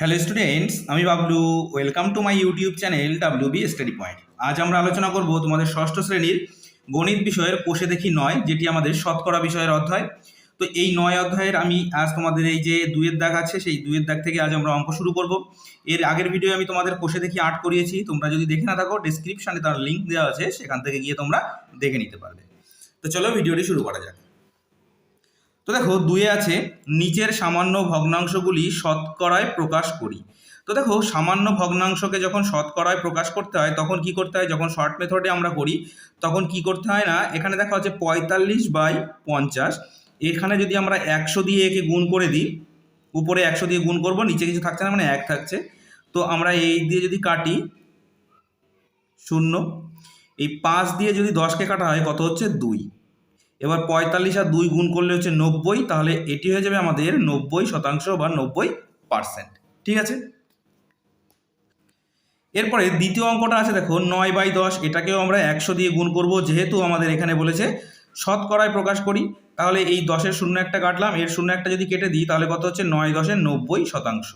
Hello students আমি Bablu. Welcome to my YouTube channel W B study point আজ আমরা আলোচনা করব তোমাদের ষষ্ঠ শ্রেণির গণিত বিষয়ের কোষে দেখি নয়, যেটি আমাদের শতকরা বিষয়ের অধ্যায়। তো এই নয় অধ্যায়ের আমি আজ তোমাদের এই যে দুয়ের দাগ আছে, সেই দুয়ের দাগ থেকে আজ আমরা অঙ্ক শুরু করব। এর আগের ভিডিও আমি তোমাদের কোষে দেখি আর্ট করিয়েছি। তোমরা যদি দেখে না থাকো ডিসক্রিপশানে তার লিঙ্ক দেওয়া আছে, সেখান থেকে গিয়ে তোমরা দেখে নিতে পারবে। তো চলো ভিডিওটি শুরু করা যাক। তো দেখো দুয়ে আছে, নিচের সামান্য ভগ্নাংশগুলি শতকরায় প্রকাশ করি। তো দেখো সামান্য ভগ্নাংশকে যখন শতকরায় প্রকাশ করতে হয়, তখন কি করতে হয়? যখন শর্ট মেথডে আমরা করি, তখন কি করতে হয় না? এখানে দেখা হচ্ছে পঁয়তাল্লিশ বাই পঞ্চাশ। এখানে যদি আমরা একশো দিয়ে একে গুণ করে দিই, উপরে একশো দিয়ে গুণ করব, নিচে কিছু থাকছে না মানে এক থাকছে। তো আমরা এই দিয়ে যদি কাটি, শূন্য। এই পাঁচ দিয়ে যদি দশকে কাটা হয়, কত হচ্ছে? দুই। এবার পঁয়তাল্লিশ আর দুই গুণ করলে হচ্ছে নব্বই, তাহলে এটি হয়ে যাবে আমাদের নব্বই শতাংশ বা নব্বই পার্সেন্ট। ঠিক আছে? এরপরে দ্বিতীয় অঙ্কটা আছে, দেখো, নয় বাই দশ, এটাকেও আমরা একশো দিয়ে গুণ করব, যেহেতু আমাদের এখানে বলেছে শতকরায় প্রকাশ করি, তাহলে এই দশের শূন্য একটা কাটলাম, এর শূন্য একটা যদি কেটে দিই, তাহলে কত হচ্ছে? নয় দশের নব্বই শতাংশ।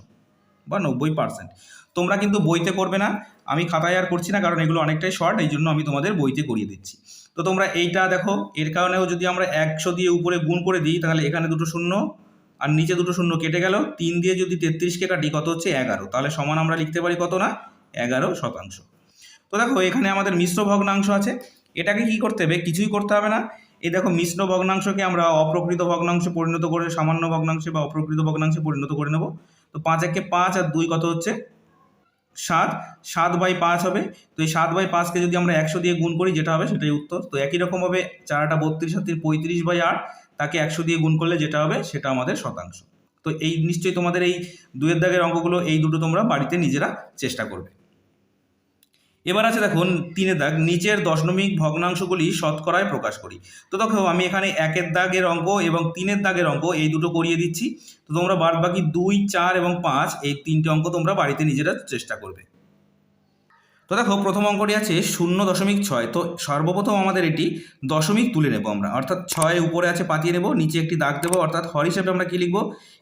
বা নব্বই পার্সেন্ট তোমরা কিন্তু বইতে করবে না। আমি খাতায় আর করছি না, কারণ এগুলো অনেকটাই শর্ট এই জন্য আমি তোমাদের বইতে করিয়ে দিচ্ছি। তো তোমরা এইটা দেখো, এর কারণেও যদি আমরা একশো দিয়ে উপরে গুণ করে দিই, তাহলে এখানে দুটো শূন্য আর নিচে দুটো শূন্য কেটে গেল। তিন দিয়ে যদি তেত্রিশকে কাটি, কত হচ্ছে? এগারো। তাহলে সমান আমরা লিখতে পারি কত না? এগারো শতাংশ। তো দেখো, এখানে আমাদের মিশ্র ভগ্নাংশ আছে। এটাকে কি করতে হবে? কিছুই করতে হবে না। এই দেখো, মিশ্র ভগ্নাংশকে আমরা অপ্রকৃত ভগ্নাংশে পরিণত করে, সামান্য ভগ্নাংশে বা অপ্রকৃত ভগ্নাংশে পরিণত করে নেব। তো পাঁচ একে পাঁচ আর দুই কত হচ্ছে? সাত। সাত বাই পাঁচ হবে। তো এই সাত বাই পাঁচকে যদি আমরা একশো দিয়ে গুণ করি, যেটা হবে সেটাই উত্তর। তো একই রকমভাবে চারাটা বত্রিশ হাতের পঁয়ত্রিশ বাই আট, তাকে একশো দিয়ে গুণ করলে যেটা হবে সেটা আমাদের শতাংশ। তো এই নিশ্চয়ই তোমাদের এই দুয়ের দাগের অঙ্কগুলো এই দুটো তোমরা বাড়িতে নিজেরা চেষ্টা করবে। এবার আছে দেখুন তিনে দাগ, নিচের দশমিক ভগ্নাংশগুলি শতকরায় প্রকাশ করি। তো দেখো, আমি এখানে একের দাগের অঙ্ক এবং তিনের দাগের অঙ্ক এই দুটো করিয়ে দিচ্ছি। তো তোমরা বাদ বাকি দুই, চার এবং পাঁচ এই তিনটে অঙ্ক তোমরা বাড়িতে নিজেরা চেষ্টা করবে। তো দেখো, প্রথম অঙ্কটি আছে শূন্য দশমিক ছয়। তো সর্বপ্রথম আমাদের এটি দশমিক তুলে নেব আমরা। অর্থাৎ ছয় উপরে আছে পাতিয়ে নেব, নিচে একটি দাগ দেবো, অর্থাৎ হর হিসেবে আমরা কি লিখব?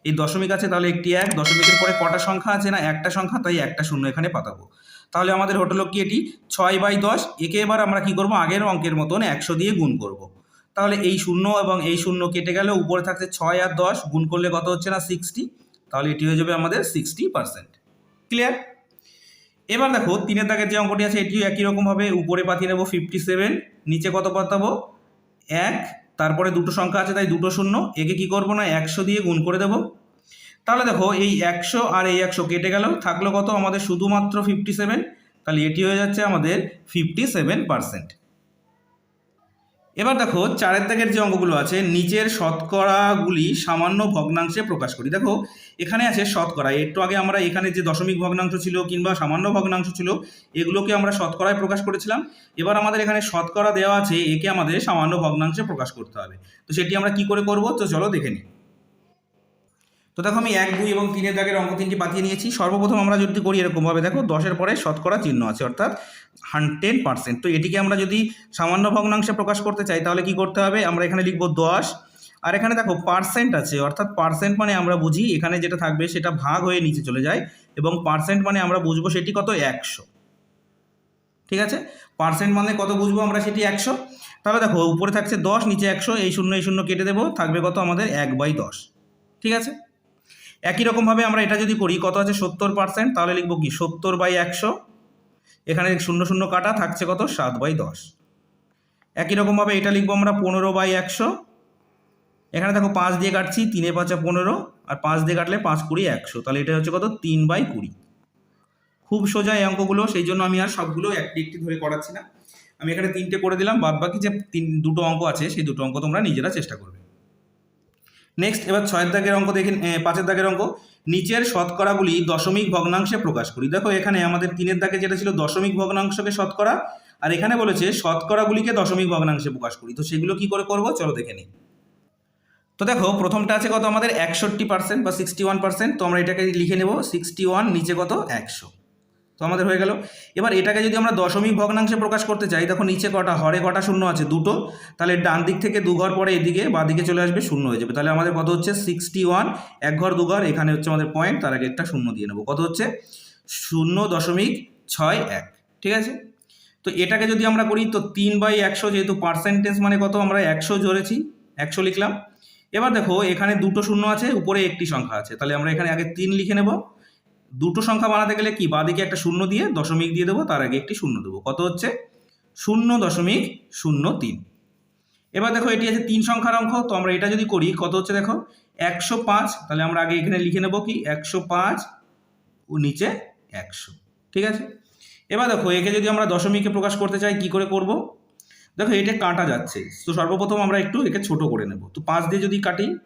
এই দশমিক আছে তাহলে একটি এক, দশমিকের পরে কটা সংখ্যা আছে না একটা সংখ্যা, তাই একটা শূন্য এখানে পাতাবো। তাহলে আমাদের হোটেল কি এটি? ছয় বাই দশ, একে এবার আমরা কি করব? আগের অঙ্কের মতন একশো দিয়ে গুণ করব। তাহলে এই শূন্য এবং এই শূন্য কেটে গেলে উপরে থাকছে ছয় আর দশ, গুণ করলে কত হচ্ছে না? সিক্সটি তাহলে এটি হয়ে যাবে আমাদের সিক্সটি পার্সেন্ট ক্লিয়ার এবার দেখো, তিনের দাগের যে অঙ্কটি আছে, এটিও একই রকমভাবে উপরে পাঠিয়ে নেব ফিফটি সেভেন নিচে কত পাতাবো এক, তারপরে দুটো সংখ্যা আছে, তাই দুটো শূন্য। একে কি করব না, একশো দিয়ে গুণ করে দেবো। তাহলে দেখো, এই একশো আর এই একশো কেটে গেল। থাকল কত? আমাদের শুধুমাত্র ফিফটি সেভেন তাহলে এটি হয়ে যাচ্ছে আমাদের ফিফটি সেভেন পারসেন্ট এবার দেখো, চারের দাগের যে অঙ্কগুলো আছে, নিচের শতকরাগুলি সামান্য ভগ্নাংশে প্রকাশ করি। দেখো, এখানে আছে শতকরা। একটু আগে আমরা এখানে যে দশমিক ভগ্নাংশ ছিল কিংবা সামান্য ভগ্নাংশ ছিল, এগুলোকে আমরা শতকরায় প্রকাশ করেছিলাম। এবার আমাদের এখানে শতকরা দেওয়া আছে, একে আমাদের সামান্য ভগ্নাংশে প্রকাশ করতে হবে। তো সেটি আমরা কি করে করব? তো চলো দেখে নিই। তো দেখো আমি এক, দুই এবং তিনের দাগের অঙ্ক তিনটি পাঠিয়ে নিয়েছি। সর্বপ্রথম আমরা যদি করি এরকমভাবে, দেখো দশের পরে শতকরা চিহ্ন আছে, অর্থাৎ হান্ড্রেড পার্সেন্ট। তো এটিকে আমরা যদি সামান্য ভগ্নাংশে প্রকাশ করতে চাই, তাহলে কি করতে হবে? আমরা এখানে লিখব দশ। আর এখানে দেখো পার্সেন্ট আছে, অর্থাৎ পার্সেন্ট মানে আমরা বুঝি এখানে যেটা থাকবে সেটা ভাগ হয়ে নিচে চলে যায় এবং পার্সেন্ট মানে আমরা বুঝব সেটি কত? একশো। ঠিক আছে? পার্সেন্ট মানে কত বুঝব আমরা সেটি একশো। তাহলে দেখো উপরে থাকছে দশ, নিচে একশো, এই শূন্য এই শূন্য কেটে দেবো, থাকবে কত? আমাদের এক বাই দশ। ঠিক আছে? একই রকমভাবে আমরা এটা যদি করি, কত আছে সত্তর পার্সেন্ট তাহলে লিখব কি? সত্তর বাই একশো। এখানে শূন্য শূন্য কাটা, থাকছে কত? সাত বাই দশ। একই রকমভাবে এটা লিখব আমরা পনেরো বাই একশো। এখানে দেখো পাঁচ দিয়ে কাটছি, তিনে পাঁচা পনেরো, আর পাঁচ দিয়ে কাটলে পাঁচ কুড়ি একশো। তাহলে এটা হচ্ছে কত? তিন বাই কুড়ি। খুব সোজা এই অঙ্কগুলো, সেই জন্য আমি আর সবগুলো একটি একটি ধরে করাচ্ছি না। আমি এখানে তিনটে করে দিলাম বাদ বাকি যে তিন, দুটো অঙ্ক আছে, সেই দুটো অঙ্ক তোমরা নিজেরা চেষ্টা করবে। নেক্সট এবার ছয়ের দাগের অঙ্ক দেখে পাঁচের দাগের অঙ্ক। নিচের শতকরাগুলি দশমিক ভগ্নাংশে প্রকাশ করি। দেখো, এখানে আমাদের তিনের দাগে যেটা ছিল দশমিক ভগ্নাংশকে শতকরা, আর এখানে বলেছে শতকরাগুলিকে দশমিক ভগ্নাংশে প্রকাশ করি। তো সেগুলো কি করে করব? চলো দেখে নিই। তো দেখো, প্রথমটা আছে কত? আমাদের একষট্টি পার্সেন্ট বা সিক্সটি ওয়ান পার্সেন্ট তো আমরা এটাকে লিখে নেব সিক্সটি ওয়ান নিচে কত? একশো। তো আমাদের হয়ে গেল। এবার এটাকে যদি আমরা দশমিক ভগ্নাংশে প্রকাশ করতে চাই তখন নিচে কটা, হরে কটা শূন্য আছে, দুটো, তাহলে ডান দিক থেকে দু ঘর পরে এদিকে, বা দিকে চলে আসবে, শূন্য হয়ে যাবে। তাহলে আমাদের কত হচ্ছে? সিক্সটি ওয়ান এক ঘর, দু ঘর, এখানে হচ্ছে আমাদের পয়েন্ট তার আগে একটা শূন্য দিয়ে নেব। কত হচ্ছে? শূন্য দশমিক ছয় এক, ঠিক আছে? তো এটাকে যদি আমরা করি, তো তিন বাই একশো, যেহেতু পার্সেন্টেজ মানে কত? আমরা একশো ধরেছি, একশো লিখলাম। এবার দেখো, এখানে দুটো শূন্য আছে, উপরে একটি সংখ্যা আছে। তাহলে আমরা এখানে আগে তিন লিখে নেব। দুটো সংখ্যা বানাতে গেলে কি? বাদিকে একটা শূন্য দিয়ে দশমিক দিয়ে দেবো, তার আগে একটি শূন্য দেবো। কত হচ্ছে? শূন্য দশমিক শূন্য তিন। এবার দেখো, এটি আছে তিন সংখ্যার অঙ্ক, তো আমরা এটা যদি করি, কত হচ্ছে দেখো? একশো পাঁচ, তাহলে আমরা আগে এখানে লিখে নেব কি? একশো পাঁচ ও নিচে একশো। ঠিক আছে? এবার দেখো, একে যদি আমরা দশমিকে প্রকাশ করতে চাই, কি করে করব? দেখো, এটা কাটা যাচ্ছে। তো সর্বপ্রথম আমরা একটু একে ছোট করে নেব। তো পাঁচ দিয়ে যদি কাটি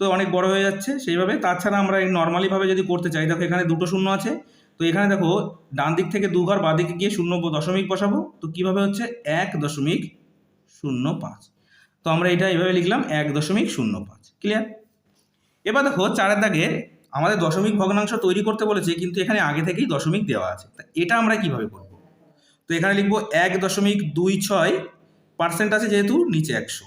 তো অনেক বড় হয়ে যাচ্ছে, সেইভাবে। তাছাড়া আমরা এই নর্মালিভাবে যদি করতে চাই, দেখো এখানে দুটো শূন্য আছে। তো এখানে দেখো, ডান দিক থেকে দু ঘর বাঁ দিকে গিয়ে শূন্য দশমিক বসাবো। তো কীভাবে হচ্ছে? এক দশমিক শূন্য পাঁচ। তো আমরা এটা এইভাবে লিখলাম, এক দশমিক শূন্য পাঁচ। ক্লিয়ার এবার দেখো, চারের দাগে আমাদের দশমিক ভগ্নাংশ তৈরি করতে বলেছে, কিন্তু এখানে আগে থেকেই দশমিক দেওয়া আছে। এটা আমরা কীভাবে করব? তো এখানে লিখব, এক দশমিক দুই ছয় পার্সেন্ট আছে যেহেতু নিচে একশো।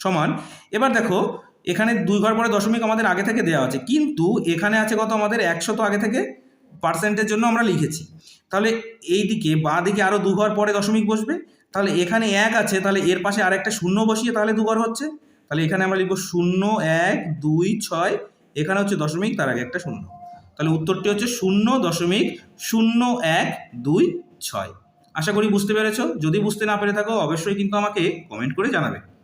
সমান। এবার দেখো এখানে দুই ঘর পরে দশমিক আমাদের আগে থেকে দেওয়া আছে। কিন্তু এখানে আছে কত আমাদের? একশো তো আগে থেকে পার্সেন্টের জন্য আমরা লিখেছি। তাহলে এই দিকে বাঁ দিকে আরও দু ঘর পরে দশমিক বসবে। তাহলে এখানে এক আছে, তাহলে এর পাশে আরেকটা শূন্য বসিয়ে তাহলে দু ঘর হচ্ছে। তাহলে এখানে আমরা লিখব শূন্য, এক, দুই, ছয়। এখানে হচ্ছে দশমিক, তার আগে একটা শূন্য। তাহলে উত্তরটি হচ্ছে শূন্য দশমিক, শূন্য, এক, দুই, ছয়। আশা করি বুঝতে পেরেছ। যদি বুঝতে না পেরে থাকো, অবশ্যই কিন্তু আমাকে কমেন্ট করে জানাবে।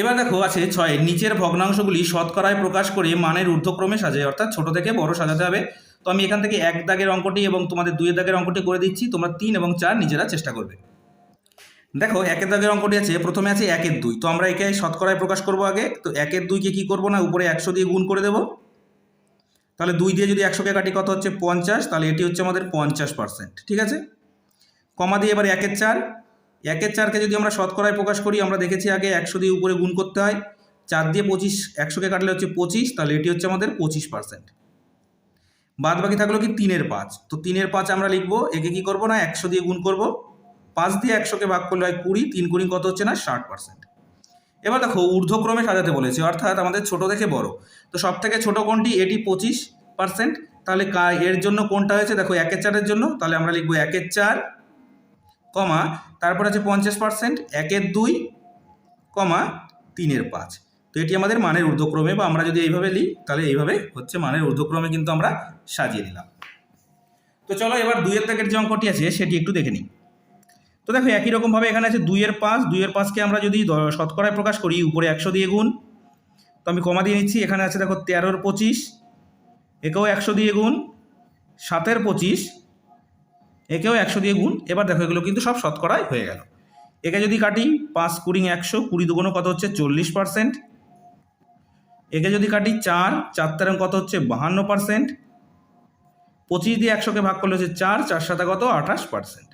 এবার দেখো আছে ছয়, নিচের ভগ্নাংশগুলি শতকরায় প্রকাশ করে মানের ঊর্ধ্বক্রমে সাজায়, অর্থাৎ ছোট থেকে বড় সাজাতে হবে। তো আমি এখান থেকে এক দাগের অঙ্কটি এবং তোমাদের দুই দাগের অঙ্কটি করে দিচ্ছি, তোমরা তিন এবং চার নিজেরা চেষ্টা করবে। দেখো, একের দাগের অঙ্কটি আছে, প্রথমে আছে একের দুই, তো আমরা একে শতকরায় প্রকাশ করব আগে, তো একের দুইকে কি করব না, উপরে একশো দিয়ে গুণ করে দেব। তাহলে দুই দিয়ে যদি একশোকে কাটি, কত হচ্ছে পঞ্চাশ, তাহলে এটি হচ্ছে আমাদের পঞ্চাশ পার্সেন্ট ঠিক আছে? কমা দিয়ে এবার একের চার একের চারকে যদি আমরা শতকরায় প্রকাশ করি, আমরা দেখেছি আগে একশো দিয়ে উপরে গুণ করতে হয়। চার দিয়ে পঁচিশ, একশোকে কাটলে হচ্ছে পঁচিশ, তাহলে এটি হচ্ছে আমাদের পঁচিশ পার্সেন্ট বাদ বাকি থাকল কি তিনের পাঁচ। তো তিনের পাঁচ আমরা লিখব, একে কি করব না, একশো দিয়ে গুণ করব। পাঁচ দিয়ে একশোকে ভাগ করলে হয় কুড়ি, তিন কুড়ি কত হচ্ছে না, ষাট পার্সেন্ট এবার দেখো, ঊর্ধ্বক্রমে সাজাতে বলেছে, অর্থাৎ আমাদের ছোট থেকে বড়। তো সব থেকে ছোট কোনটি? এটি পঁচিশ পার্সেন্ট তাহলে এর জন্য কোনটা হয়েছে? দেখো, একের চারের জন্য, তাহলে আমরা লিখব একের চার কমা, তারপর আছে পঞ্চাশ পার্সেন্ট একের দুই, কমা তিনের পাঁচ। তো এটি আমাদের মানের ঊর্ধ্বক্রমে বা আমরা যদি এইভাবে লিখ তাহলে এইভাবে হচ্ছে মানের ঊর্ধ্বক্রমে কিন্তু আমরা সাজিয়ে নিলাম তো চলো এবার দুইয়ের দাগের যে অঙ্কটি আছে, সেটি একটু দেখে নিই। তো দেখো, একই রকমভাবে এখানে আছে দুইয়ের পাঁচ, দুইয়ের পাঁচকে আমরা যদি শতকরায় প্রকাশ করি, উপরে একশো দিয়ে গুণ। তো আমি কমা দিয়ে নিচ্ছি, এখানে আছে দেখো তেরোর পঁচিশ, একেও একশো দিয়ে গুণ, সাতের পঁচিশ একেও একশো দিয়ে গুণ। এবার দেখো এগুলো কিন্তু সব শতকরাই হয়ে গেল। একে যদি কাটি, পাঁচ কুড়ি একশো, কুড়ি দুগুণো কত হচ্ছে? চল্লিশ পার্সেন্ট। একে যদি কাটি চার চার তেরো কত হচ্ছে? বাহান্ন পার্সেন্ট। পঁচিশ দিয়ে একশোকে ভাগ করলে হচ্ছে চার চার সাথে কত? আঠাশ পার্সেন্ট।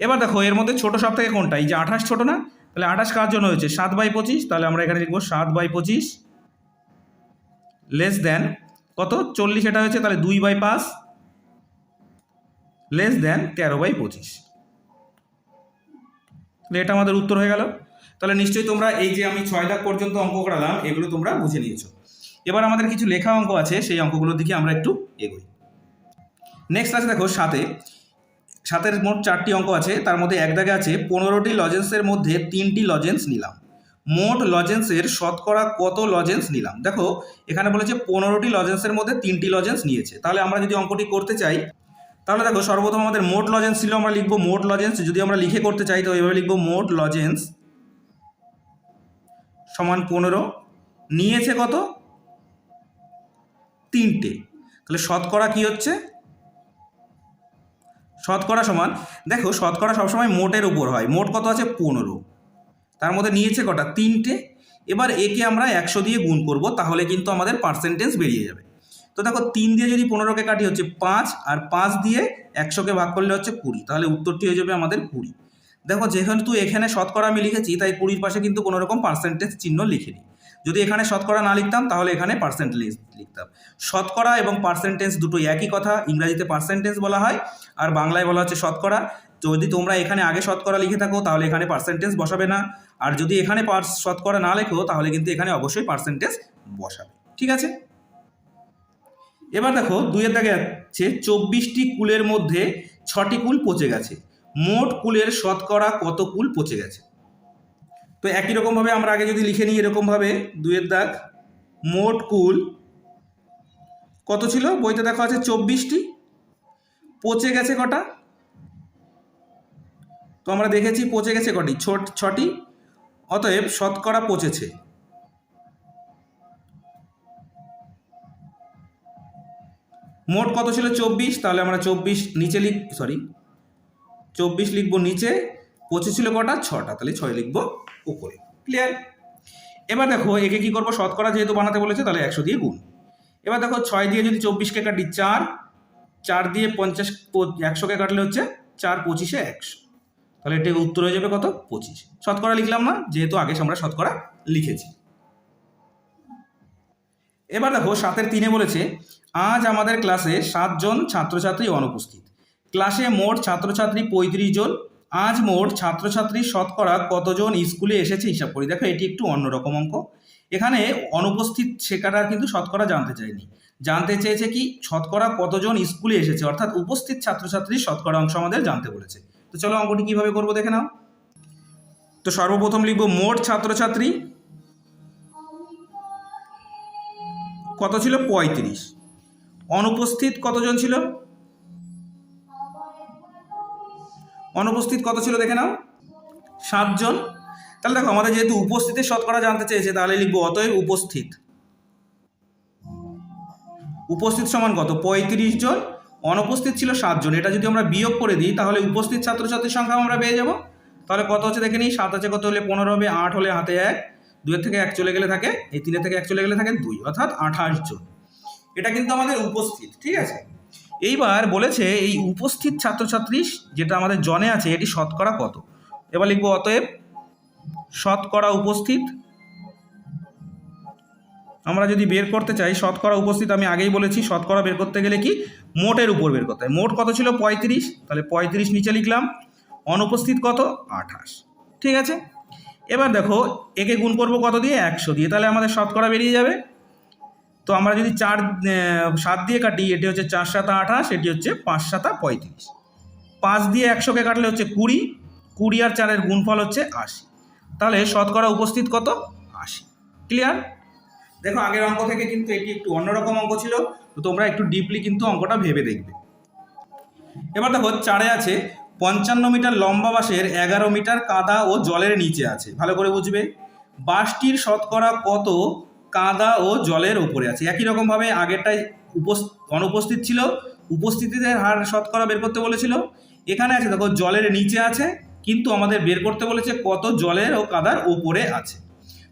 এবার দেখো, এর মধ্যে ছোট সব থেকে কোনটা? এই যে আঠাশ ছোট না? তাহলে আঠাশ কার জন্য হয়েছে? সাত বাই পঁচিশ। তাহলে আমরা এখানে লিখব সাত বাই পঁচিশ। লেস দেন কত? চল্লিশ এটা হয়েছে, তাহলে দুই বাই পাঁচ। লেস দেন তেরো বাই পঁচিশ। তাহলে এটা আমাদের উত্তর হয়ে গেল। তাহলে নিশ্চয়ই তোমরা এই যে আমি ছয় লাখ পর্যন্ত অঙ্ক করালাম, এগুলো তোমরা বুঝে নিয়েছো। এবার আমাদের কিছু লেখা অঙ্ক আছে, সেই অঙ্কগুলোর দিকে আমরা একটু এগোই। নেক্সট আছে দেখো সাথে সাতের মোট চারটি অঙ্ক আছে, তার মধ্যে এক দাগে আছে, পনেরোটি লজেন্সের মধ্যে তিনটি লজেন্স নিলাম। মোট লজেন্সের শতকরা কত লজেন্স নিলাম? দেখো, এখানে বলেছে পনেরোটি লজেন্সের মধ্যে তিনটি লজেন্স নিয়েছে। তাহলে আমরা যদি অঙ্কটি করতে চাই তাহলে দেখো সর্বপ্রথম আমাদের মোট লজেন্স ছিল, আমরা লিখব মোট লজেন্স যদি আমরা লিখে করতে চাই, তো এইভাবে লিখব মোট লজেন্স সমান পনেরো। নিয়েছে কত? তিনটে। তাহলে শতকরা কি হচ্ছে? শতকরা সমান, দেখো শতকরা সবসময় মোটের উপর হয়। মোট কত আছে? পনেরো। তার মধ্যে নিয়েছে কটা? তিনটে। এবার একে আমরা একশো দিয়ে গুণ করব, তাহলে কিন্তু আমাদের পার্সেন্টেজ বেরিয়ে যাবে। তো দেখো তিন দিয়ে যদি পনেরোকে কাটি হচ্ছে পাঁচ, আর পাঁচ দিয়ে একশোকে ভাগ করলে হচ্ছে কুড়ি, তাহলে উত্তরটি হয়ে যাবে আমাদের কুড়ি। দেখো যেহেতু এখানে শতকরা আমি লিখেছি, তাই কুড়ির পাশে কিন্তু কোনো রকম পার্সেন্টেজ চিহ্ন লিখিনি। যদি এখানে শতকরা না লিখতাম, তাহলে এখানে পার্সেন্টেজ লিখতাম। শতকরা এবং পার্সেন্টেজ দুটো একই কথা, ইংরাজিতে পার্সেন্টেজ বলা হয়, আর বাংলায় বলা হচ্ছে শতকরা। যদি তোমরা এখানে আগে শতকরা লিখে থাকো, তাহলে এখানে পার্সেন্টেজ বসাবে না। আর যদি এখানে শতকরা না লেখো, তাহলে কিন্তু এখানে অবশ্যই পার্সেন্টেজ বসাবে। ঠিক আছে? এবার দেখো দুইয়ের দাগে যাচ্ছে চব্বিশটি কুলের মধ্যে ছটি কুল পচে গেছে। মোট কুলের শতকরা কত কুল পচে গেছে? তো একই রকমভাবে আমরা আগে যদি লিখে নিই এরকমভাবে, দুইয়ের দাগ, মোট কুল কত ছিল? বইতে দেখা আছে চব্বিশটি, পচে গেছে কটা? তো আমরা দেখেছি পচে গেছে কটি? ছোট ছটি। অতএব শতকরা পচেছে। মোট কত ছিল? চব্বিশ, তাহলে আমরা চব্বিশ নিচে লিখ সরি চব্বিশ লিখব নিচে, পঁচিশ ছিল কটা? ছটা, তাহলে ছয় লিখব উপরে ক্লিয়ার এবার দেখো, একে কি করব? শতকরা যেহেতু বানাতে বলেছে, তাহলে একশো দিয়ে গুণ। এবার দেখো, ছয় দিয়ে যদি চব্বিশকে কাটি চার চার দিয়ে পঞ্চাশ একশোকে কাটলে হচ্ছে চার পঁচিশে একশো। তাহলে এটা উত্তর হয়ে যাবে কত? পঁচিশ। শতকরা লিখলাম না, যেহেতু আগে আমরা শতকরা লিখেছি। এবার দেখো, সাতের তিনে বলেছে আজ আমাদের ক্লাসে সাতজন ছাত্রছাত্রী অনুপস্থিত। ক্লাসে মোট ছাত্রছাত্রী পঁয়ত্রিশ জন। আজ মোট ছাত্রছাত্রী শতকরা কতজন স্কুলে এসেছে হিসাব করি। দেখো, এটি একটু অন্যরকম অঙ্ক। এখানে অনুপস্থিত শেখাটা কিন্তু শতকরা জানতে চাইনি। জানতে চেয়েছে কি, শতকরা কতজন স্কুলে এসেছে? অর্থাৎ উপস্থিত ছাত্রছাত্রীর শতকরা অংশ আমাদের জানতে বলেছে। তো চলো অঙ্কটি কীভাবে করব দেখে নাও। তো সর্বপ্রথম লিখব, মোট ছাত্রছাত্রী কত ছিল? পঁয়ত্রিশ। অনুপস্থিত কতজন ছিল? অনুপস্থিত কত ছিল দেখে নাও। সাতজন। তাহলে দেখো, আমাদের যেহেতু উপস্থিতের শতকরা জানতে চেয়েছে, তাহলে লিখব অতএব উপস্থিত। উপস্থিত সমান কত? পঁয়ত্রিশ জন। অনুপস্থিত ছিল সাতজন। এটা যদি আমরা বিয়োগ করে দিই, তাহলে উপস্থিত ছাত্রছাত্রীর সংখ্যা আমরা পেয়ে যাব। তাহলে কত হচ্ছে দেখে নিই? সাত আছে কত হলে পনেরো হবে, আট হলে হাতে এক, দুয়ের থেকে এক চলে গেলে থাকে, এই তিনের থেকে এক চলে গেলে থাকে দুই, অর্থাৎ আঠাশ জন। এটা কিন্তু আমাদের উপস্থিত, ঠিক আছে? এইবার বলেছে এই উপস্থিত ছাত্রছাত্রী যেটা আমাদের জনে আছে, এটি শতকরা কত? এবার লিখব অতএব, শতকরা উপস্থিত, আমরা যদি বের করতে চাই, শতকরা উপস্থিত আমি আগেই বলেছি, শতকরা বের করতে গেলে কি? মোটের উপর বের করতে হয়। মোট কত ছিল? পঁয়ত্রিশ। তাহলে পঁয়ত্রিশ নিচে লিখলাম। অনুপস্থিত কত? আঠাশ। ঠিক আছে? এবার দেখো, একে গুণ করব কত দিয়ে? একশো দিয়ে। তাহলে আমাদের শতকরা বেরিয়ে যাবে। তো আমরা যদি চার সাত দিয়ে কাটি, এটি হচ্ছে চার সাতা আঠাশ, এটি হচ্ছে পাঁচ সাতা পঁয়ত্রিশ। পাঁচ দিয়ে একশোকে কাটলে হচ্ছে কুড়ি কুড়ি আর চারের গুণফল হচ্ছে আশি। তাহলে শতকরা উপস্থিত কত? আশি। ক্লিয়ার? দেখো, আগের অঙ্ক থেকে কিন্তু এটি একটু অন্যরকম অঙ্ক ছিল, তো তোমরা একটু ডিপলি কিন্তু অঙ্কটা ভেবে দেখবে। এবার দেখো, চারে আছে, পঞ্চান্ন মিটার লম্বা বাঁশের এগারো মিটার কাদা ও জলের নিচে আছে। ভালো করে বুঝবে। বাঁশটির শতকরা কত? কাদা ও জলের ওপরে আছে। একই রকমভাবে আগেরটাই উপস- অনুপস্থিত ছিল। উপস্থিতিদের হার শতকরা বের করতে বলেছিল। এখানে আছে, দেখো, জলের নিচে আছে, কিন্তু আমাদের বের করতে বলেছে কত জলের ও কাদার ওপরে আছে।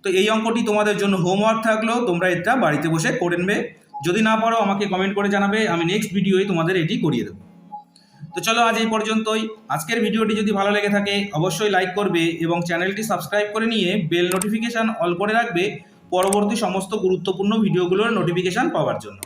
তো এই অঙ্কটি তোমাদের জন্য হোমওয়ার্ক থাকল, তোমরা এটা বাড়িতে বসে করে নেবে। যদি না পারো, আমাকে কমেন্ট করে জানাবে, আমি নেক্সট ভিডিওয় তোমাদের এটি করিয়ে দেবো। তো চলো, আজ এই পর্যন্তই। আজকের ভিডিওটি যদি ভালো লেগে থাকে, অবশ্যই লাইক করবে এবং চ্যানেলটি সাবস্ক্রাইব করে নিয়ে বেল নোটিফিকেশান অল করে রাখবে। পরবর্তী সমস্ত গুরুত্বপূর্ণ ভিডিওগুলোর নোটিফিকেশান পাওয়ার জন্য।